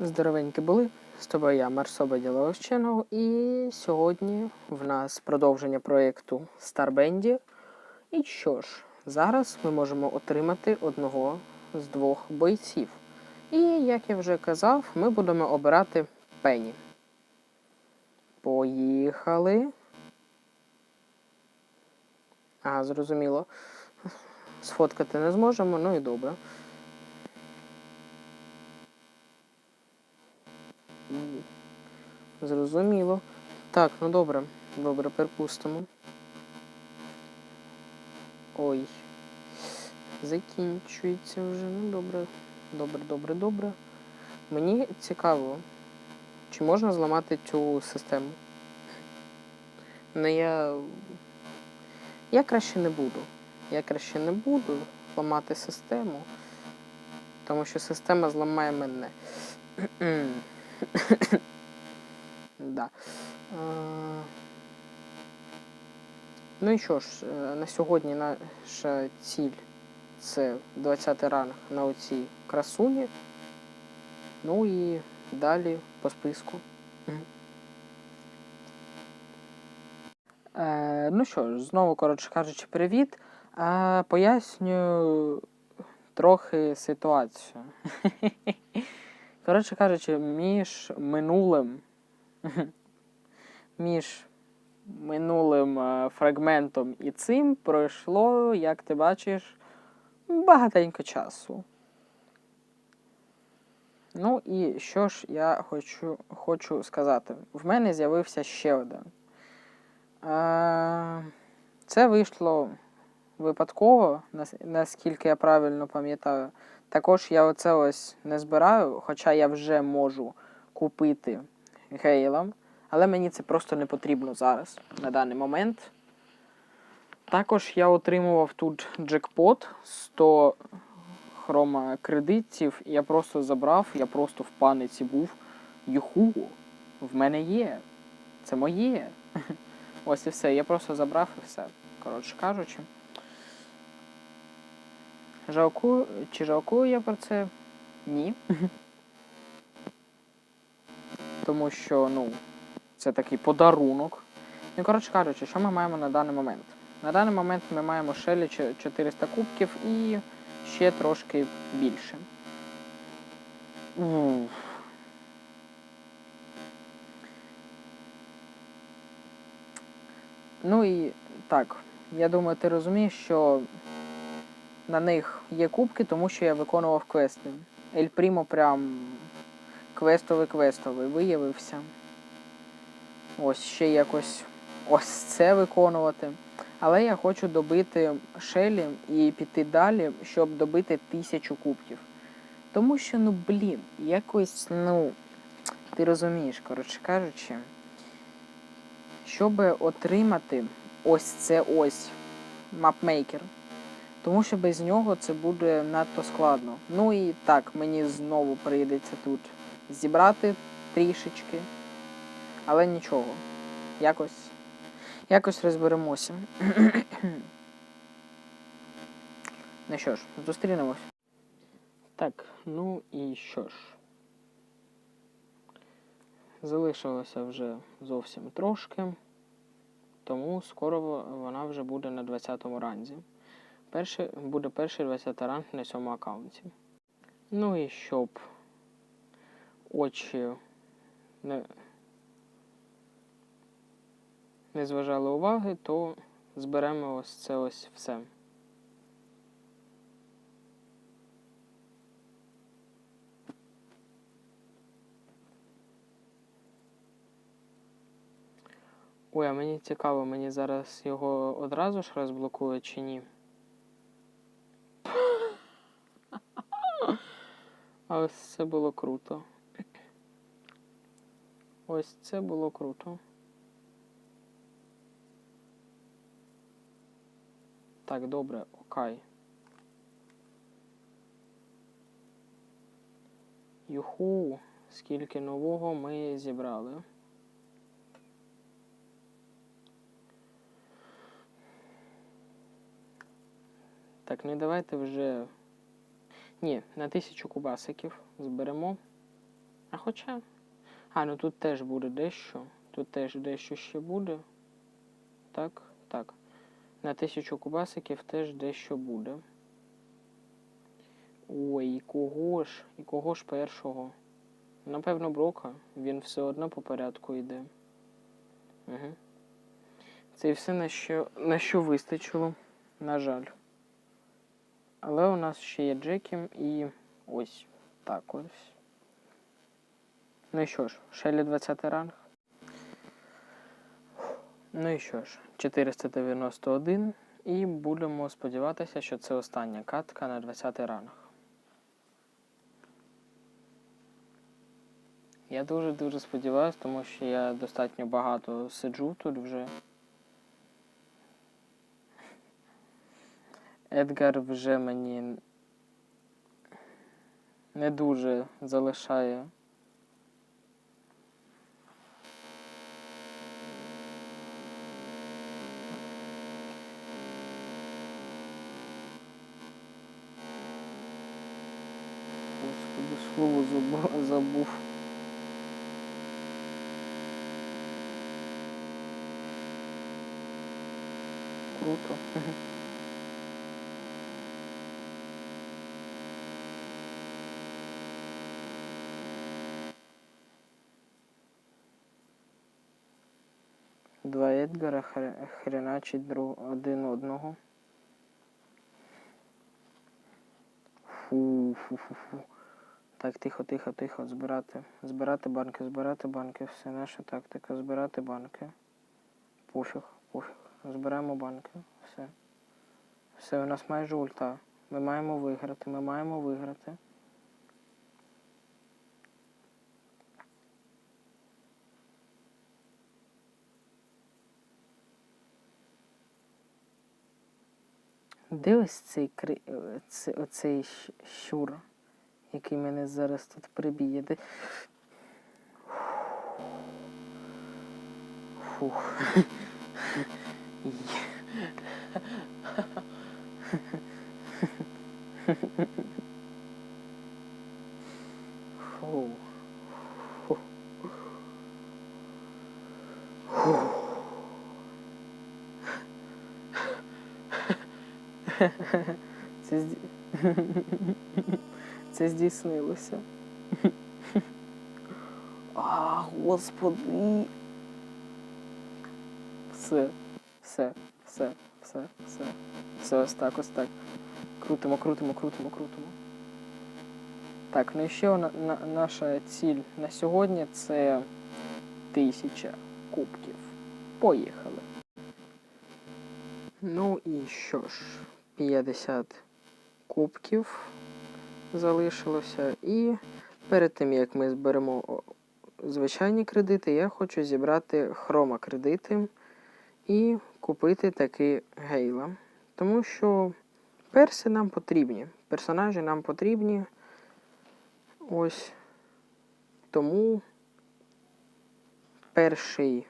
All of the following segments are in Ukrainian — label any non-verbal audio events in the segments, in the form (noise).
Здоровенькі були. З тобою я Марсоба Діловщенов, і сьогодні в нас продовження проєкту Старбенді. І що ж, зараз ми можемо отримати одного з двох бойців. І, як я вже казав, ми будемо обирати Пені. Поїхали. А, зрозуміло. Сфоткати не зможемо, ну і добре. Зрозуміло. Так, ну добре. Добре, припустимо. Ой. Закінчується вже. Ну добре. Добре, добре, добре. Мені цікаво, чи можна зламати цю систему? Ну я. Я краще не буду. Я краще не буду ламати систему, тому що система зламає мене. (clears throat) (clears throat) да. Е, Ну і що ж, е, на сьогодні наша ціль це 20 ранг на оцій красуні. Ну і далі по списку. Е, ну що ж, знову, коротше кажучи, привіт. Е, поясню трохи ситуацію. (laughs) Коротше кажучи, між минулим. Між минулим е, фрагментом і цим пройшло, як ти бачиш, багатенько часу. Ну і що ж я хочу, хочу сказати? В мене з'явився ще один. Е, Це вийшло випадково, наскільки я правильно пам'ятаю. Також я оце ось не збираю, хоча я вже можу купити гейлом, але мені це просто не потрібно зараз, на даний момент. Також я отримував тут джекпот 100 хрома кредитів, я просто забрав, я просто в паниці був. Юху, в мене є. Це моє. (laughs) Ось і все. Я просто забрав і все. Коротше кажучи. Жалкую, чи жалкую я про це? Ні. (laughs) Тому що, ну, це такий подарунок. Ну, коротше кажучи, що ми маємо на даний момент? На даний момент ми маємо Шелі 400 кубків і ще трошки більше. Уф. Ну і так, я думаю, ти розумієш, що на них є кубки, тому що я виконував квести. Ель Прімо прям квестовий-квестовий виявився. Ось ще якось ось це виконувати. Але я хочу добити Шелі і піти далі, щоб добити тисячу кубків. Тому що, ну блін, якось, ну, ти розумієш, коротше кажучи, щоб отримати ось це ось мапмейкер. Тому що без нього це буде надто складно. Ну і так, мені знову прийдеться тут зібрати трішечки. Але нічого. Якось. Якось розберемося. (clears throat) ну що ж, зустрінемось. Так, ну і що ж. Залишилося вже зовсім трошки, тому скоро вона вже буде на 20-му ранзі. Перший, буде перший 20 ранг на цьому аккаунті. Ну і щоб очі не, не зважали уваги, то зберемо ось це ось все. Ой, а мені цікаво, мені зараз його одразу ж розблокує чи ні? (gasps) А ось це було круто. Ось це було круто. Так, добре, окей. Юху, скільки нового ми зібрали. Так, ну давайте вже. Ні, на тисячу кубасиків зберемо. А хоча. А, ну тут теж буде дещо. Тут теж дещо ще буде. Так, так. На тисячу кубасиків теж дещо буде. Ой, і кого ж? І кого ж першого? Напевно, Брока. Він все одно по порядку йде. Угу. Це і все на що, на що вистачило, на жаль. Але у нас ще є Джекім і ось так ось. Ну і що ж, Шелі 20 ранг. Ну і що ж, 491. І будемо сподіватися, що це остання катка на 20 ранг. Я дуже-дуже сподіваюся, тому що я достатньо багато сиджу тут вже. Едгар вже мені не дуже залишає. Слово забу- забув. Круто. (laughs) Два Едгара хре- хреначить друг один одного. Фу, фу, фу, фу. Так, тихо, тихо, тихо, збирати. Збирати банки, збирати банки. Все наша тактика. Збирати банки. Пофіг, пофіг. Збираємо банки. Все. Все, у нас майже ульта. Ми маємо виграти, ми маємо виграти. Де ось цей е, це- оцей щур, який мене зараз тут приб'є? Фух. Фу. Фу. Фу. Це, зді... (laughs) Це здійснилося. (laughs) А, господи. Все, все, все, все, все. Все, ось так, ось так. Крутимо, крутимо, крутимо, крутимо. Так, ну і ще на, на, наша ціль на сьогодні це тисяча кубків. Поїхали. Ну і що ж, 50 кубків залишилося. І перед тим як ми зберемо звичайні кредити, я хочу зібрати хрома кредити і купити таки гейла. Тому що перси нам потрібні, персонажі нам потрібні. Ось тому перший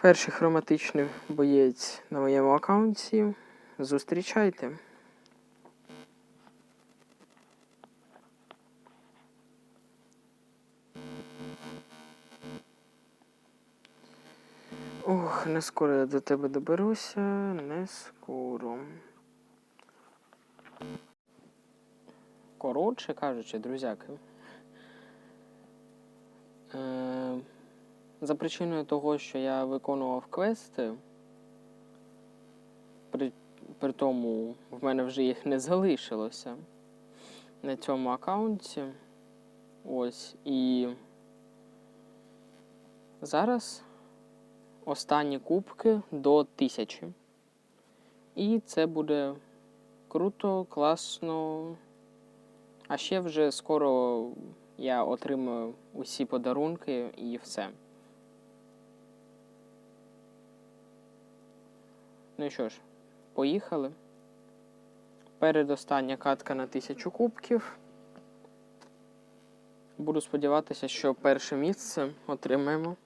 перший хроматичний боєць на моєму аккаунті. Зустрічайте. Ох, не скоро я до тебе доберуся, не скоро. Коротше кажучи, друзяки. Е, за причиною того, що я виконував квести, при, тому в мене вже їх не залишилося на цьому аккаунті. Ось і зараз останні кубки до тисячі. І це буде круто, класно. А ще вже скоро я отримаю усі подарунки і все. Ну і що ж, поїхали. Передостання катка на тисячу кубків. Буду сподіватися, що перше місце отримаємо.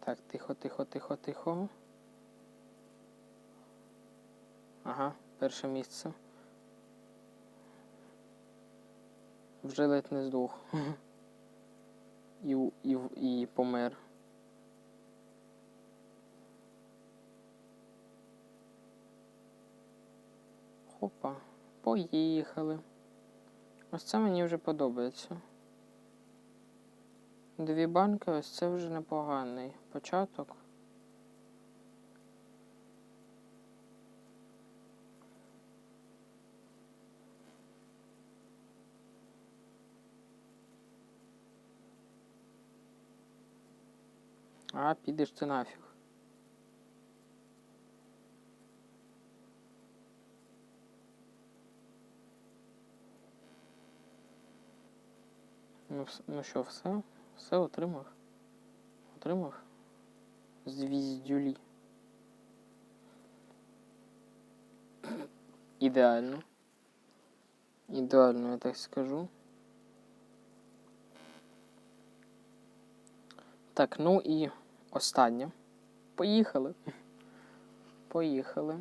Так, тихо, тихо, тихо, тихо. Ага, перше місце. Вже ледь не здох. (laughs) І, і, і помер. Хопа, поїхали. Ось це мені вже подобається. Дві банки, ось це вже непоганий початок. А, підеш ти нафіг. Ну, вс- ну що, все? Все отримав? Отримав? Звіздюлі. Ідеально. Ідеально, я так скажу. Так, ну і останнє. Поїхали. Поїхали.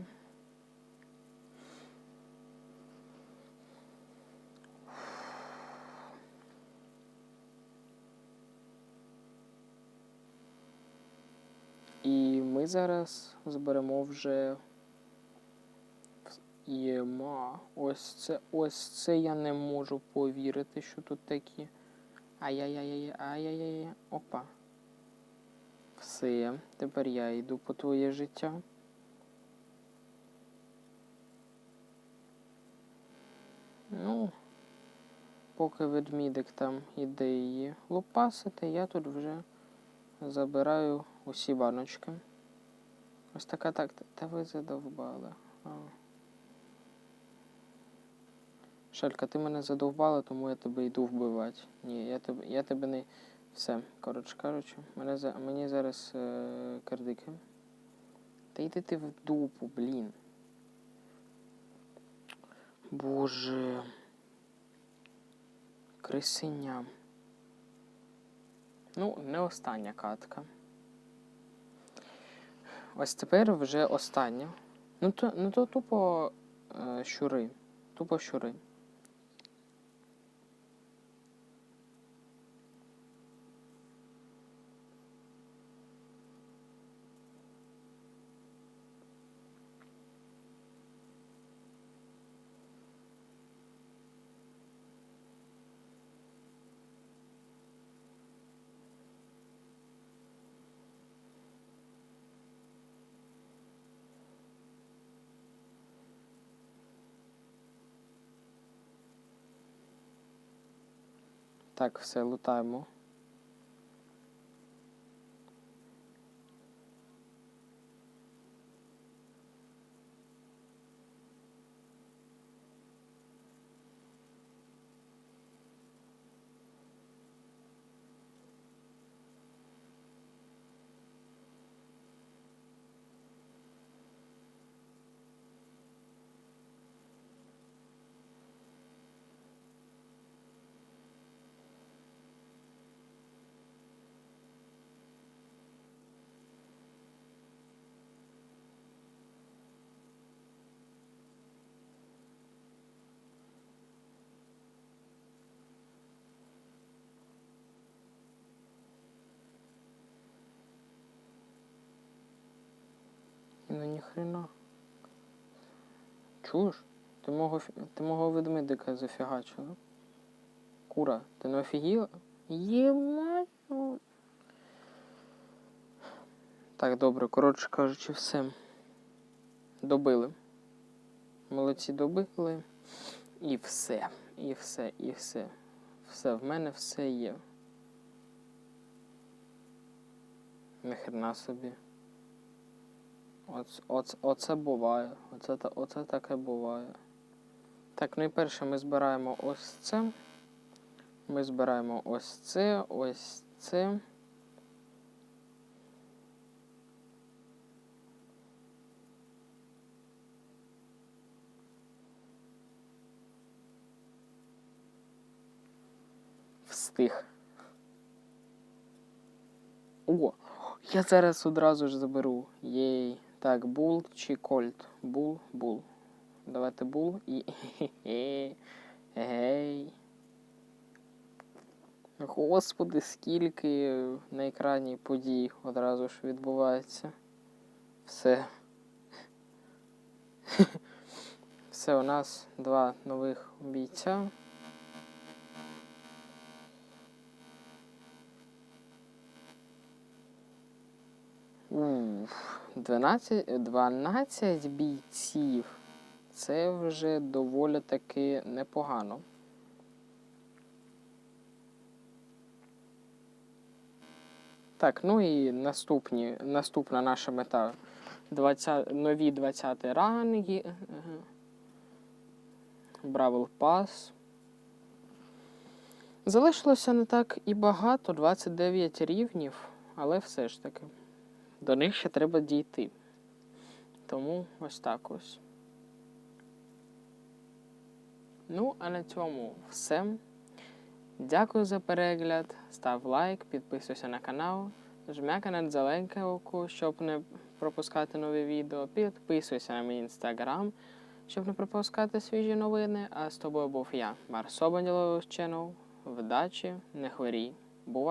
І ми зараз зберемо вже. Єма. Ось це, ось це я не можу повірити, що тут такі. Ай-яй-яй-яй, ай-яй-яй. Опа. Все, тепер я йду по твоє життя. Ну, поки ведмідик там іде її лупасити, я тут вже забираю усі баночки. Ось така так. Та ви задовбали. А. Шелька, ти мене задовбала, тому я тебе йду вбивати. Ні, я тебе, я тебе не. Все, коротше кажучи, мене за, мені зараз е, кардики. Та йди ти в дупу, блін. Боже. Крисеня. Ну, не остання катка. Ось тепер вже остання. Ну то, ну то тупо е, щури. Тупо щури. Так, все, лутаємо. Ну ніхрена. Чуєш? Ти мого, ти мого ведмедика зафігачила. Кура, ти не офігіла? Ну. Так, добре, коротше кажучи, все. Добили. Молодці добили. І все. І все, і все. Все, в мене все є. Нахрена собі. Оц, оц, оце буває. Оце, оце таке буває. Так, ну і перше ми збираємо ось це. Ми збираємо ось це, ось це. Встиг. О! Я зараз одразу ж заберу. Єй. Так, бул чи кольт? Бул, бул. давати бул і. (laughs) Гей. Господи, скільки на екрані подій одразу ж відбувається. Все. (laughs) Все, у нас два нових бійця. Уф, 12, 12 бійців. Це вже доволі таки непогано. Так, ну і наступні, наступна наша мета 20, нові 20 ранги. Бравл Пас. Залишилося не так і багато, 29 рівнів, але все ж таки. До них ще треба дійти. Тому ось так ось. Ну, а на цьому все. Дякую за перегляд. Став лайк, підписуйся на канал, жмякай на дзеленьку, щоб не пропускати нові відео. Підписуйся на мій інстаграм, щоб не пропускати свіжі новини. А з тобою був я, Марсо Банілович Channel. Вдачі, не хворій. Бувай!